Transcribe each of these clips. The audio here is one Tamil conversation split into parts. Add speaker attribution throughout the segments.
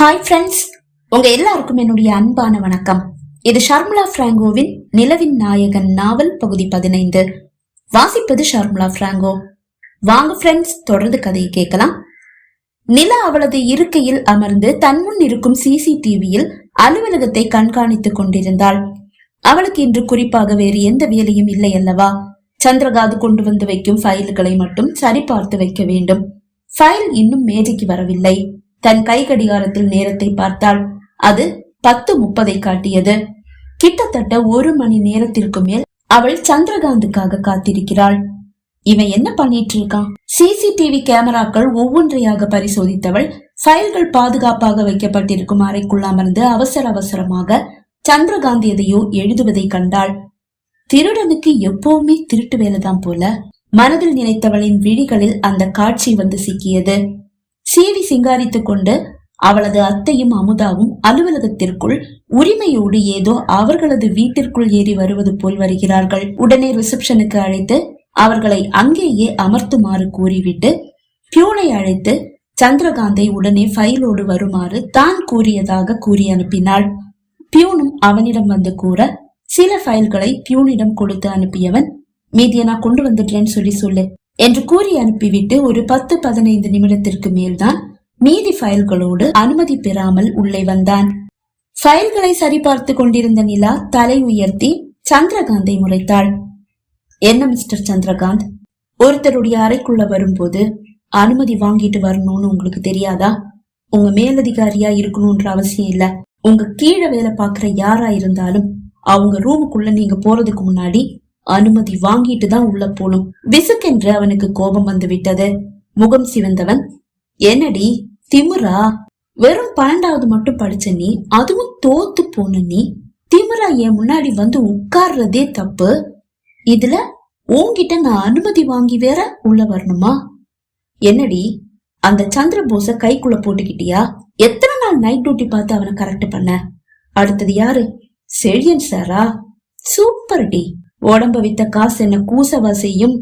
Speaker 1: ஹாய் ஃப்ரெண்ட்ஸ் உங்க எல்லாருக்கும் என்னுடைய அன்பான வணக்கம். இது ஷர்முலா பிராங்கோவின் நிலவின் நாயகன் நாவல் பகுதி பதினைந்து. வாசிப்பது ஷர்முலா பிராங்கோ. வாங்க ஃப்ரெண்ட்ஸ் தொடர்ந்து கதையை கேட்கலாம். நிலா அவளது இருக்கையில் அமர்ந்து தன்முன் இருக்கும் சிசிடிவியில் அலுவலகத்தை கண்காணித்துக் கொண்டிருந்தாள். அவளுக்கு இன்று குறிப்பாக வேறு எந்த வேலையும் இல்லை அல்லவா? சந்திரகாது கொண்டு வந்து வைக்கும் ஃபைல்களை மட்டும் சரிபார்த்து வைக்க வேண்டும். ஃபைல் இன்னும் மேஜைக்கு வரவில்லை. தன் கை கடிகாரத்தில் நேரத்தை பார்த்தாள். அது பத்து முப்பதை காட்டியது. கிட்டத்தட்ட ஒரு மணி நேரத்திற்கு மேல் அவள் சந்திரகாந்துக்காக காத்திருக்கிறாள். இவன் என்ன பண்ணிட்டு இருக்கான் சிசிடிவி கேமராக்கள் ஒவ்வொன்றையாக பரிசோதித்தவள் ஃபைல்கள் பாதுகாப்பாக வைக்கப்பட்டிருக்கும் அறைக்குள் அமர்ந்து அவசர அவசரமாக சந்திரகாந்த் எதையோ எழுதுவதை கண்டாள். திருடனுக்கு எப்பவுமே திருட்டு வேலைதான் போல மனதில் நினைத்தவளின் விழிகளில் அந்த காட்சி வந்து சிக்கியது. சீவி சிங்காரித்துக் கொண்டு அவளது அத்தையும் அமுதாவும் அலுவலகத்திற்குள் உரிமையோடு ஏதோ அவர்களது வீட்டிற்குள் ஏறி வருவது போல் வருகிறார்கள். உடனே ரிசப்ஷனுக்கு அழைத்து அவர்களை அங்கேயே அமர்த்துமாறு கூறிவிட்டு பியூனை அழைத்து சந்திரகாந்தை உடனே ஃபைலோடு வருமாறு தான் கூறியதாக கூறி அனுப்பினாள். பியூனும் அவனிடம் வந்து கூற சில ஃபைல்களை பியூனிடம் கொடுத்து அனுப்பியவன் மீதியை நான் கொண்டு வந்துட்டேன்னு சொல்லி சொல்லு. என்று கூறி அனுப்பிவிட்டு ஒரு பத்து பதினைந்து நிமிடத்திற்கு மேல்தான் மீதி ஃபைல்களோடு அனுமதி பெறாமல் உள்ளே வந்தான். ஃபைல்களை சரிபார்த்து கொண்டிருந்த நிலா தலை உயர்த்தி சந்திரகாந்தை முறைத்தாள். என்ன மிஸ்டர் சந்திரகாந்த்? ஒருத்தருடைய அறைக்குள்ள வரும்போது அனுமதி வாங்கிட்டு வரணும்னு உங்களுக்கு தெரியாதா? உங்க மேலதிகாரியா இருக்கணும்ன்ற அவசியம் இல்ல. உங்க கீழே வேலை பாக்குற யாரா இருந்தாலும் அவங்க ரூமுக்குள்ள நீங்க போறதுக்கு முன்னாடி அனுமதி வாங்கிட்டு தான் உள்ள போகணும் விசுக்கென்று அவனுக்கு கோபம் வந்து விட்டது முகம் சிவந்தவன் என்னடி திமுரா? வெறும் பன்னெண்டாவது மட்டும் படிச்ச நீ அதுவும் தோத்து போன நீ. திமுரா என் முன்னாடி வந்து உட்கார்றதே தப்பு. இதுல உன்கிட்ட நான் அனுமதி வாங்கி வேற உள்ள வரணுமா? என்னடி அந்த சந்திரபோஸ கைக்குள்ள போட்டுக்கிட்டியா? எத்தனை நாள் நைட் டியூட்டி பார்த்து அவனை கரெக்ட் பண்ண? அடுத்தது யாரு? செழியன் சாரா சூப்பர் டி உடம்பு வித்த காசு என்ன கூசவா செய்யும்?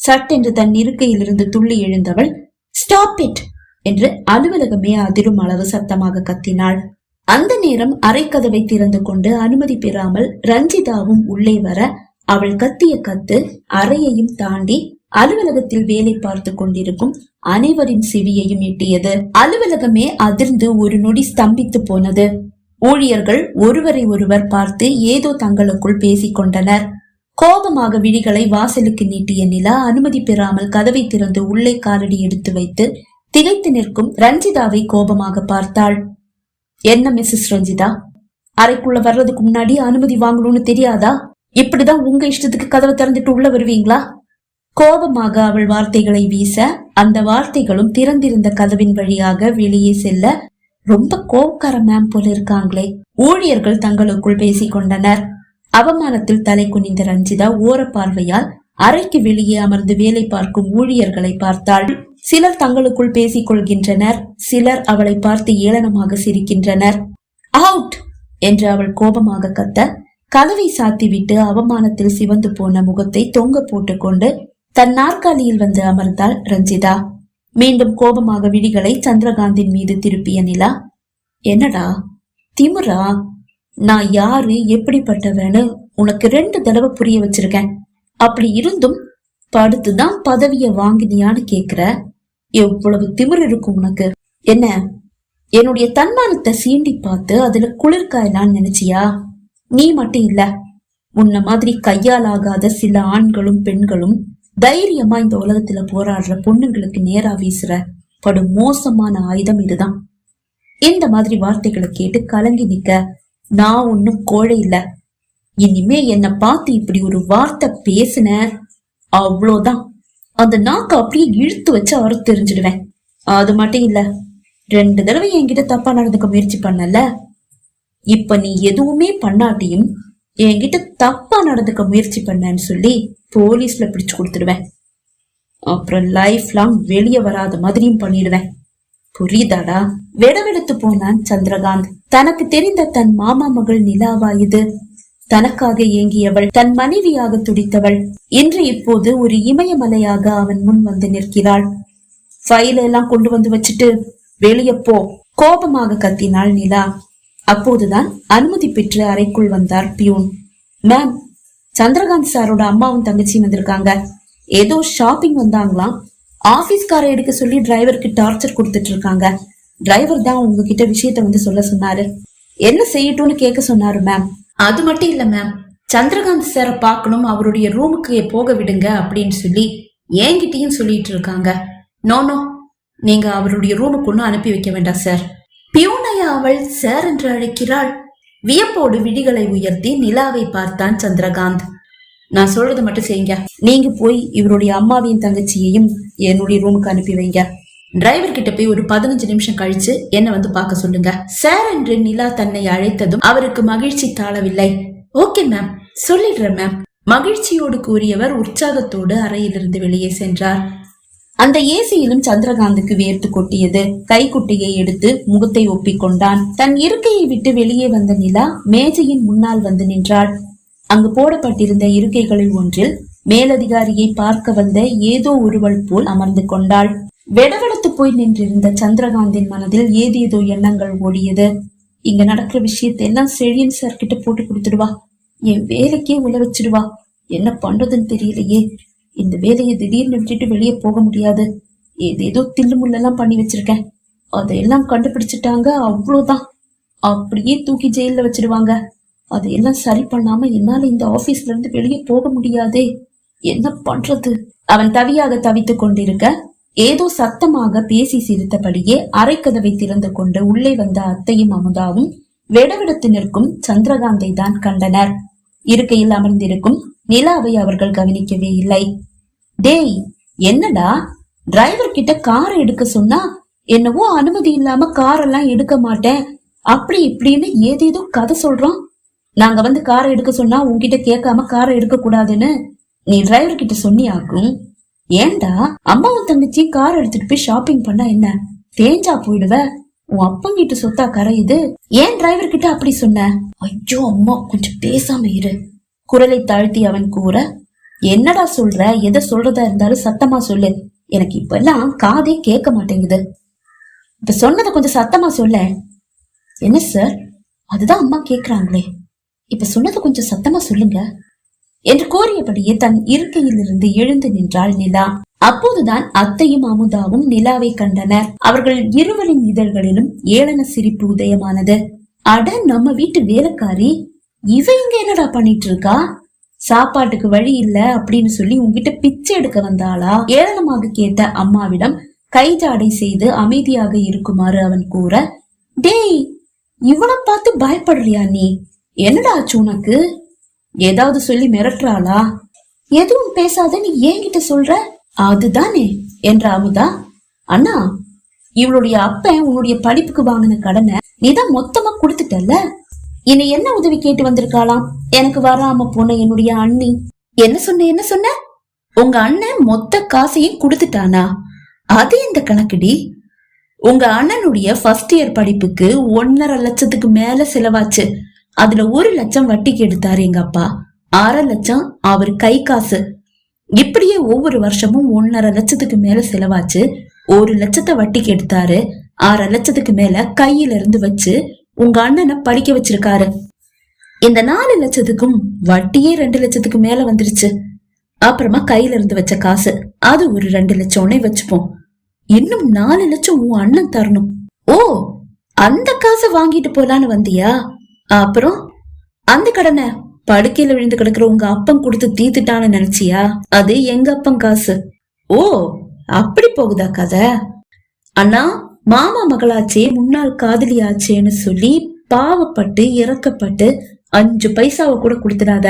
Speaker 1: சட்டென்று தன் இருக்கையிலிருந்து துள்ளி எழுந்தவள் ஸ்டாப் இட் என்று அலுவலகமே அதிரும் அளவு சத்தமாக கத்தினாள். அந்த நேரம் அரைக்கதவை திறந்து கொண்டு அனுமதி பெறாமல் ரஞ்சிதாவும் உள்ளே வர அவள் கத்திய கத்து அறையையும் தாண்டி அலுவலகத்தில் வேலை பார்த்து கொண்டிருக்கும் அனைவரின் செவியையும் எட்டியது. அலுவலகமே அதிர்ந்து ஒரு நொடி ஸ்தம்பித்து போனது. ஊழியர்கள் ஒருவரை ஒருவர் பார்த்து ஏதோ தங்களுக்குள் பேசிக் கொண்டனர். கோபமாக விழிகளை வாசலுக்கு நீட்டிய நிலா அனுமதி பெறாமல் கதவை திறந்து உள்ளே காலடி எடுத்து வைத்து திகைத்து நிற்கும் ரஞ்சிதாவை கோபமாக பார்த்தாள். என்ன மிஸ்ஸஸ் ரஞ்சிதா? அறைக்குள்ள வர்றதுக்கு முன்னாடி அனுமதி வாங்கணும்னு தெரியாதா? இப்படிதான் உங்க இஷ்டத்துக்கு கதவை திறந்துட்டு உள்ள வருவீங்களா? கோபமாக அவள் வார்த்தைகளை வீச அந்த வார்த்தைகளும் திறந்திருந்த கதவின் வழியாக வெளியே செல்ல ரொம்ப கோபக்கார மேம் போல இருக்காங்களே. ஊழியர்கள் தங்களுக்குள் பேசிக் கொண்டனர். அவமானத்தில் தலை குனிந்த ரஞ்சிதா ஓர பார்வையால் அறைக்கு வெளியே அமர்ந்து வேலை பார்க்கும் ஊழியர்களை பார்த்தாள். சிலர் தங்களுக்குள் பேசிக் கொள்கின்றனர். சிலர் அவளை பார்த்து ஏளனமாக சிரிக்கின்றனர். அவுட்! என்று அவள் கோபமாக கத்த கதவை சாத்திவிட்டு அவமானத்தில் சிவந்து போன முகத்தை தொங்க போட்டுக்கொண்டு தன் நாற்காலியில் வந்து அமர்ந்தாள் ரஞ்சிதா. மீண்டும் கோபமாக விழிகளை சந்திரகாந்தின் மீது திருப்பிய நிலா என்னடா? திமுரா? நான் யாரு எப்படிப்பட்டவன்னு உனக்கு ரெண்டு தடவை புரிய வச்சிருக்கேன். அப்படி இருந்தும் படுத்துதான் பதவிய வாங்கினியான்னு கேக்குற? எவ்வளவு திமிர் இருக்கும் உனக்கு. என்ன? என்னுடைய தன்மானத்தை சீண்டி பார்த்து அதுல குளிர்காயலான்னு நினைச்சியா? நீ மட்டும் இல்ல. உன்ன மாதிரி கையால் ஆகாத சில ஆண்களும் பெண்களும் தைரியமா இந்த உலகத்துல போராடுற பொண்ணுங்களுக்கு நேரா வீசுற படும் மோசமான ஆயுதம் இதுதான். இந்த மாதிரி வார்த்தைகளை கேட்டு கலங்கி நிக்க நான் ஒன்னும் கோழை இல்ல. இனிமே என்ன பார்த்து இப்படி ஒரு வார்த்தை பேசின அவ்வளோதான். அந்த நாக்கு அப்படியே இழுத்து வச்சு அவரை தெரிஞ்சிடுவேன் அது மட்டும் இல்ல ரெண்டு தடவை என்கிட்ட தப்பா நடந்துக்க முயற்சி பண்ணல. இப்ப நீ எதுவுமே பண்ணாட்டியும் என்கிட்ட தப்பா நடந்துக்க முயற்சி பண்ணேன்னு சொல்லி போலீஸ்ல பிடிச்சு கொடுத்துடுவேன். அப்புறம் லைஃப் லாங் வெளியே வராத மாதிரியும் பண்ணிடுவேன். புரியுதாடா? வெடவெடுத்து போனான் சந்திரகாந்த். தனக்கு தெரிந்த தன் மாமா மகள் நிலாவா இது தனக்காக ஏங்கியவள் தன் மனைவியாக துடித்தவள். இன்று இப்போது ஒரு இமயமலையாக அவன் முன் வந்து நிற்கிறாள். ஃபைல் எல்லாம் கொண்டு வந்து வச்சுட்டு வெளியப்போ போ கோபமாக கத்தினாள் நிலா. அப்போதுதான் அனுமதி பெற்று அறைக்குள் வந்தார் பியூன். மேம் சந்திரகாந்த் சாரோட அம்மாவும் தங்கச்சியும் வந்திருக்காங்க. ஏதோ ஷாப்பிங் வந்தாங்களாம். ஆபீஸ்கார எடுக்க சொல்லி டிரைவருக்கு டார்ச்சர் கொடுத்துட்டு இருக்காங்க. டிரைவர் தான் உங்ககிட்ட விஷயத்த வந்து சொல்ல சொன்னாரு. என்ன செய்யட்டும்னு கேட்க சொன்னாரு மேம் அது மட்டும் இல்ல மேம் சந்திரகாந்த் சாரை பார்க்கணும் அவருடைய ரூமுக்கு போக விடுங்க அப்படின்னு சொல்லி என்கிட்டயும் சொல்லிட்டு இருக்காங்க. நோ நோ நீங்க அவருடைய ரூமுக்கு ஒன்றும் அனுப்பி வைக்க வேண்டாம் சார் பியூனையா அவள் சார் என்று அழைக்கிறாள். வியப்போடு விழிகளை உயர்த்தி நிலாவை பார்த்தான் சந்திரகாந்த். நான் சொல்றது மட்டும் செய்யுங்க. நீங்க போய் இவருடைய அம்மாவையும் தங்கச்சியையும் என்னுடைய ரூமுக்கு அனுப்பி வைங்க. டிரைவர் கிட்ட போய் ஒரு பதினஞ்சு நிமிஷம் கழிச்சு என்ன வந்து பார்க்க சொல்லுங்க. சார் என்று நிலா தன்னை அழைத்ததும் அவருக்கு மகிழ்ச்சி தாழவில்லை. ஓகே மேம் சொல்லிடுறேன் மேம் மகிழ்ச்சியோடு கூறியவர் உற்சாகத்தோடு அறையிலிருந்து வெளியே சென்றார். அந்த ஏசியிலும் சந்திரகாந்துக்கு வேர்த்து கொட்டியது. கைக்குட்டையை எடுத்து முகத்தை ஒப்பிக்கொண்டான். தன் இருக்கையை விட்டு வெளியே வந்த நிலா மேஜையின் முன்னால் வந்து நின்றாள். அங்கு போடப்பட்டிருந்த இருக்கைகளில் ஒன்றில் மேலதிகாரியை பார்க்க வந்த ஏதோ ஒருவள் போல் அமர்ந்து கொண்டாள். வெடவெடுத்து போய் நின்றிருந்த சந்திரகாந்தின் மனதில் ஏதேதோ எண்ணங்கள் ஓடியது. இங்க நடக்கிற விஷயத்தை எல்லாம் செழியன் சார் கிட்ட போட்டு கொடுத்துடுவா. என் வேலைக்கே உள்ள வச்சிடுவா. என்ன பண்றதுன்னு தெரியலையே. இந்த வேலையை திடீர்னு விட்டுட்டு வெளியே போக முடியாது. ஏதேதோ தில்லு பண்ணி வச்சிருக்கேன். அதையெல்லாம் கண்டுபிடிச்சிட்டாங்க அவ்வளோதான். அப்படியே தூக்கி ஜெயில வச்சிடுவாங்க. அதையெல்லாம் சரி பண்ணாம என்னால இந்த ஆபீஸ்ல இருந்து வெளியே போக முடியாதே. என்ன பண்றது? அவன் தவியாக தவித்துக் கொண்டிருக்க ஏதோ சத்தமாக பேசி சிரித்தபடியே அரைக்கதவை திறந்து கொண்டு உள்ளே வந்த அத்தையும் அமுதாவும் வெடவெடுத்து நிற்கும் சந்திரகாந்தை தான் கண்டனர். இருக்கையில் அமர்ந்திருக்கும் நிலாவை அவர்கள் கவனிக்கவே இல்லை. டேய் என்னடா? டிரைவர் கிட்ட கார் எடுக்க சொன்னா என்னவோ அனுமதி இல்லாம காரெல்லாம் எடுக்க மாட்டேன். அப்படி இப்படின்னு ஏதேதோ கதை சொல்றோம். நாங்க வந்து காரை எடுக்க சொன்னா உன்கிட்ட கேட்காம காரை எடுக்க கூடாதுன்னு நீ டிரைவர் கிட்ட சொன்னியாக்கும். ஏன்டா அம்மாவும் தங்கச்சி கார் எடுத்துட்டு போய் ஷாப்பிங் பண்ணா என்ன? தேஞ்சா போயிடுவ? உன் அப்பங்கிட்ட சொத்தா கரையுது ஏன் டிரைவர் கிட்ட அப்படி சொன்ன? ஐயோ அம்மா கொஞ்சம் பேசாம இரு. குரலை தாழ்த்தி அவன் கூற என்னடா சொல்ற? எதை சொல்றதா இருந்தாலும் சத்தமா சொல்லு. எனக்கு இப்ப எல்லாம் காதே கேட்க மாட்டேங்குது. இப்ப சொன்னதை கொஞ்சம் சத்தமா சொல்ல. என்ன சார் அதுதான் அம்மா கேக்குறாங்களே. இப்ப சொன்னதை கொஞ்சம் சத்தமா சொல்லுங்க. என்று கூறியபடியே தன் இருக்கையிலிருந்து எழுந்து நின்றாள் நிலா. அப்போதுதான் அத்தையும் அமுதாவும் நிலாவை கண்டனர். அவர்கள் இருவரின் இதழ்களிலும் ஏளன சிரிப்பு உதயமானது. அட நம்ம வீட்டு வேலைக்காரி இவ இங்க என்னடா பண்ணிட்டு இருக்கா சாப்பாட்டுக்கு வழி இல்ல அப்படின்னு சொல்லி உன்கிட்ட பிச்சை எடுக்க வந்தாளா? ஏளனமாக கேட்ட அம்மாவிடம் கைஜாடை செய்து அமைதியாக இருக்குமாறு அவன் கூற டேய் இவனை பார்த்து பயப்படுறியா நீ? என்னடா ஆச்சு உனக்கு? ஏதாவது சொல்லி மிரட்டுறாளா? எதுவும் பேசாத நீ என்கிட்ட சொல்ற? அதுதானே என்ற அமுதா. அண்ணா இவளுடைய அப்பன் உன்னுடைய படிப்புக்கு வாங்கின கடனை நீதான் மொத்தமா கொடுத்துட்டல்ல? இனி என்ன உதவி கேட்டு வந்திருக்காளாம்? எனக்கு வராம போன என்னுடைய அண்ணி. என்ன சொன்ன என்ன சொன்ன? உங்க அண்ணன் மொத்த காசையும் கொடுத்துட்டானா? அது இந்த கணக்குடி? உங்க அண்ணனுடைய ஃபர்ஸ்ட் இயர் படிப்புக்கு ஒன்னரை லட்சத்துக்கு மேல செலவாச்சு. அதுல ஒரு லட்சம் வட்டிக்கு எடுத்தாரு எங்க அப்பா. அரை லட்சம் அவர் கை காசு. இப்படியே ஒவ்வொரு வருஷமும் ஒன்னரை லட்சத்துக்கு மேல செலவாச்சு. ஒரு லட்சத்தை வட்டிக்கு எடுத்தாரு. அரை லட்சத்துக்கு மேல கையில இருந்து வச்சு உங்க அண்ணனை படிக்க வச்சிருக்காரு. இந்த நாலு லட்சத்துக்கும் வட்டியே ரெண்டு லட்சத்துக்கு மேல வந்துருச்சு. அப்புறமா கையில இருந்து வச்ச காசு. அது ஒரு ரெண்டு லட்சம்னே வச்சுப்போம். இன்னும் நாலு லட்சம் உன் அண்ணன் தரணும். ஓ அந்த காசை வாங்கிட்டு போலான்னு வந்தியா? அப்புறம் அந்த கடனை படுக்கையில விழுந்து கிடக்குற உங்க அப்பன் கொடுத்து தீத்துட்டான்னு நினைச்சியா? அது எங்க அப்பன் காசு? ஓ அப்படி போகுதா கதை? அண்ணா மாமா மகளாச்சே முன்னாள் காதலியாச்சேன்னு சொல்லி பாவப்பட்டு இறக்கப்பட்டு அஞ்சு பைசாவை கூட கொடுத்துடாத.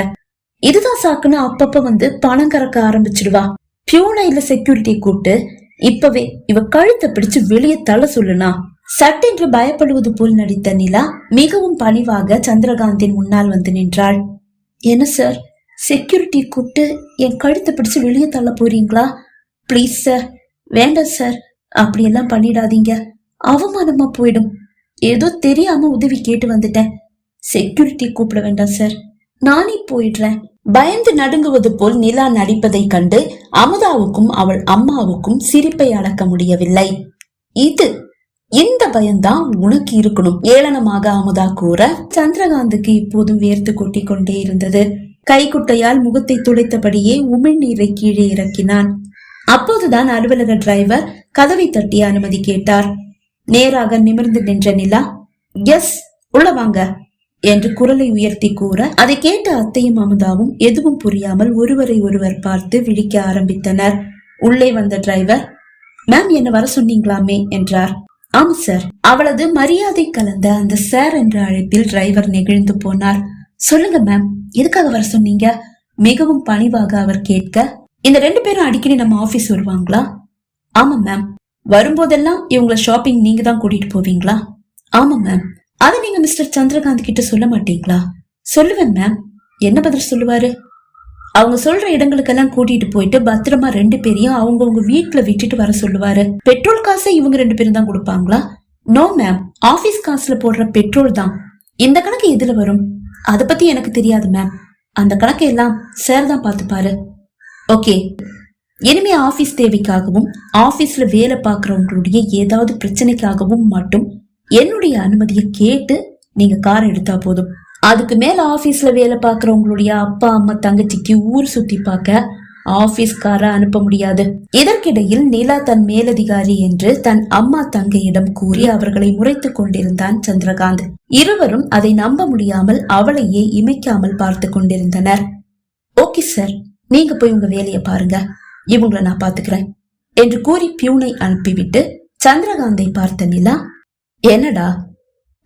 Speaker 1: இதுதான் சாக்குன்னு அப்பப்ப வந்து பணம் கறக்க ஆரம்பிச்சிடுவா. பியூனா இல்ல செக்யூரிட்டி கூப்பிட்டு இப்பவே இவ கழுத்தை பிடிச்சு வெளியே தலை சொல்லுனா சட்டென்று பயப்படுவது போல் நடித்த நிலா மிகவும் பணிவாக சந்திரகாந்தின் முன்னால் வந்து நின்றாள். என்ன சார்? செக்யூரிட்டி கூப்பிட்டு என் கழுத்தை பிடிச்சு வெளியே தள்ள போறீங்களா? Please sir. வேண்டாம் சார். அப்படியெல்லாம் பண்ணிடாதீங்க. அவமானமா போயிடும். ஏதோ தெரியாம உதவி கேட்டு வந்துட்டேன். செக்யூரிட்டி கூப்பிட வேண்டாம் சார். நானே போயிடுறேன். பயந்து நடுங்குவது போல் நிலா நடிப்பதைக் கண்டு அமுதாவுக்கும் அவள் அம்மாவுக்கும் சிரிப்பை அடக்க முடியவில்லை. இது இந்த பயம்தான் உனக்கு இருக்கணும்? ஏளனமாக அமுதா கூற சந்திரகாந்துக்கு இப்போதும் வேர்த்து கொட்டி கொண்டே இருந்தது. கைக்குட்டையால் முகத்தை துடைத்தபடியே உமிழ்நீரை கீழே இறக்கினான். அப்போதுதான் அலுவலக டிரைவர் கதவை தட்டி அனுமதி கேட்டார். நேராக நிமிர்ந்து நின்ற நிலா எஸ் உள்ள வாங்க என்று குரலை உயர்த்தி கூற அதை கேட்ட அத்தையும் அமுதாவும் எதுவும் புரியாமல் ஒருவரை ஒருவர் பார்த்து விழிக்க ஆரம்பித்தனர். உள்ளே வந்த டிரைவர் மேம் என்ன வர சொன்னீங்களாமே என்றார். ஆம் சார் அவளது மரியாதை கலந்த அந்த சார் என்ற அழைப்பில் டிரைவர் நெகிழ்ந்து போனார். சொல்லுங்க மேம் எதுக்காக வர சொன்னீங்க? மிகவும் பணிவாக அவர் கேட்க இந்த ரெண்டு பேரும் அடிக்கடி நம்ம ஆபீஸ் வருவாங்களா? ஆமா மேம் வரும்போதெல்லாம் இவங்கள ஷாப்பிங் நீங்க தான் கூட்டிட்டு போவீங்களா? ஆமா மேம் அதை நீங்க மிஸ்டர் சந்திரகாந்த் கிட்ட சொல்ல மாட்டீங்களா? சொல்லுவேன் மேம் என்ன பதில் சொல்லுவாரு? அவங்க சொல்ற இடங்களுக்கெல்லாம் கூட்டிட்டு போயிட்டு பத்திரமா ரெண்டு பேரையும் அவங்கவுங்க வீட்டுல விட்டுட்டு வர சொல்லுவாரு. பெட்ரோல் காசை இவங்க ரெண்டு பேரும் தான் கொடுப்பாங்களா? நோ மேம் ஆபீஸ் காசுல போடுற பெட்ரோல் தான். இந்த கணக்கு எதுல வரும்? அத பத்தி எனக்கு தெரியாது மேம் அந்த கணக்கை எல்லாம் சார் தான் பார்த்துப்பாரு. ஓகே இனிமே ஆபீஸ் தேவைக்காகவும் ஆபீஸ்ல வேலை பார்க்கறவங்களுடைய ஏதாவது பிரச்சனைக்காகவும் மட்டும் என்னுடைய அனுமதியை கேட்டு நீங்க கார் எடுத்தா போதும். அதுக்கு மேல ஆபீஸ்ல வேலை பார்க்கறவங்களுடைய அப்பா அம்மா தங்கச்சிக்கு ஊர் சுத்தி பார்க்க ஆபீஸ்கார அனுப்ப முடியாது. இதற்கிடையில் நிலா தன் மேலதிகாரி என்று தன் அம்மா தங்கையிடம் கூறி அவர்களை முறைத்துக் கொண்டிருந்தான் சந்திரகாந்த். இருவரும் அதை நம்ப முடியாமல் அவளையே இமைக்காமல் பார்த்து கொண்டிருந்தனர். ஓகே சார் நீங்க போய் உங்க வேலையை பாருங்க. இவங்களை நான் பாத்துக்கிறேன் என்று கூறி பியூனை அனுப்பிவிட்டு சந்திரகாந்தை பார்த்த நிலா என்னடா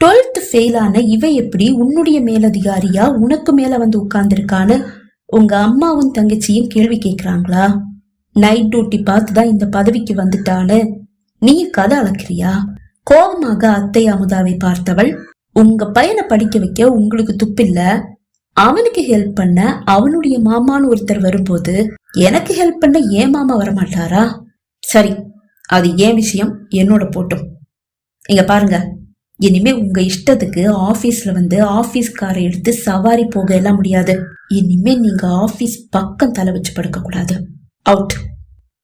Speaker 1: டுவெல்த் ஃபெயிலான இவ எப்படி உன்னுடைய மேலதிகாரியா உனக்கு மேல வந்து உட்கார்ந்துருக்கான்னு உங்க அம்மாவும் தங்கச்சியும் கேள்வி கேக்குறாங்களா நைட் டியூட்டி பார்த்துதான் இந்த பதவிக்கு வந்துட்டான்னு நீ கதை அளக்கிறியா? கோபமாக அத்தை அமுதாவை பார்த்தவள் உங்க பையனை படிக்க வைக்க உங்களுக்கு துப்பில்ல? அவனுக்கு ஹெல்ப் பண்ண அவனுடைய மாமான்னு ஒருத்தர் வரும்போது எனக்கு ஹெல்ப் பண்ண ஏன் மாமா வரமாட்டாரா? சரி அது ஏன் விஷயம்? என்னோட போட்டும். இங்க பாருங்க. இனிமே உங்க இஷ்டத்துக்கு ஆபீஸ்ல வந்து ஆபீஸ் காரை எடுத்து சவாரி போக எல்லாம் முடியாது. இனிமே நீங்க ஆபீஸ் பக்கம் தலை வச்சு படுக்க கூடாது. அவுட்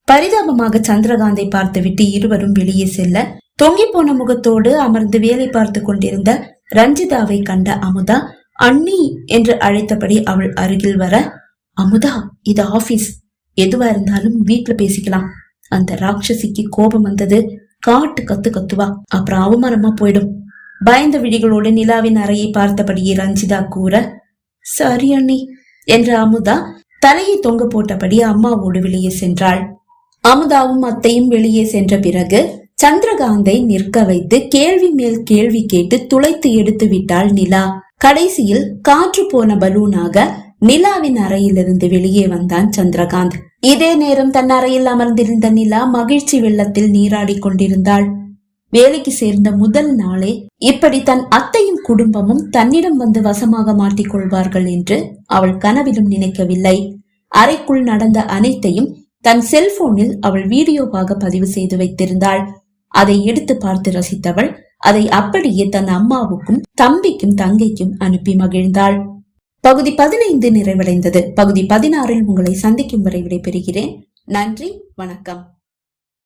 Speaker 1: பரிதாபமாக சந்திரகாந்தை பார்த்துவிட்டு இருவரும் வெளியே செல்ல தொங்கி போன முகத்தோடு அமர்ந்து வேலை பார்த்து கொண்டிருந்த ரஞ்சிதாவை கண்ட அமுதா அண்ணி என்று அழைத்தபடி அவள் அருகில் வர அமுதா இது ஆபீஸ் எதுவா இருந்தாலும் வீட்ல பேசிக்கலாம். அந்த ராட்சசிக்கு கோபம் வந்தது. காட்டு கத்து கத்துவா. அப்புறம் அவமானமா போயிடும். பயந்த விழிகளோடு நிலாவின் அறையை பார்த்தபடியே ரஞ்சிதா கூற சரி அண்ணி என்ற அமுதா தலையை தொங்க போட்டபடி அம்மாவோடு வெளியே சென்றாள். அமுதாவும் அத்தையும் வெளியே சென்ற பிறகு சந்திரகாந்தை நிற்க வைத்து கேள்வி மேல் கேள்வி கேட்டு துளைத்து எடுத்து விட்டாள் நிலா. கடைசியில் காற்று போன பலூனாக நிலாவின் அறையிலிருந்து வெளியே வந்தான் சந்திரகாந்த். இதே நேரம் தன் அறையில் அமர்ந்திருந்த நிலா மகிழ்ச்சி வெள்ளத்தில் நீராடி கொண்டிருந்தாள். வேலைக்கு சேர்ந்த முதல் நாளே இப்படி தன் அத்தையும் குடும்பமும் தன்னிடம் வந்து வசமாக மாட்டிக் கொள்வார்கள் என்று அவள் கனவிலும் நினைக்கவில்லை. அறைக்குள் நடந்த அனைத்தையும் தன் செல்போனில் அவள் வீடியோவாக பதிவு செய்து வைத்திருந்தாள். அதை எடுத்து பார்த்து ரசித்தவள் அதை அப்படியே தன் அம்மாவுக்கும் தம்பிக்கும் தங்கைக்கும் அனுப்பி மகிழ்ந்தாள். பகுதி பதினைந்து நிறைவடைந்தது. பகுதி பதினாறில் உங்களை சந்திக்கும் வரை விடைபெறுகிறேன். நன்றி வணக்கம்.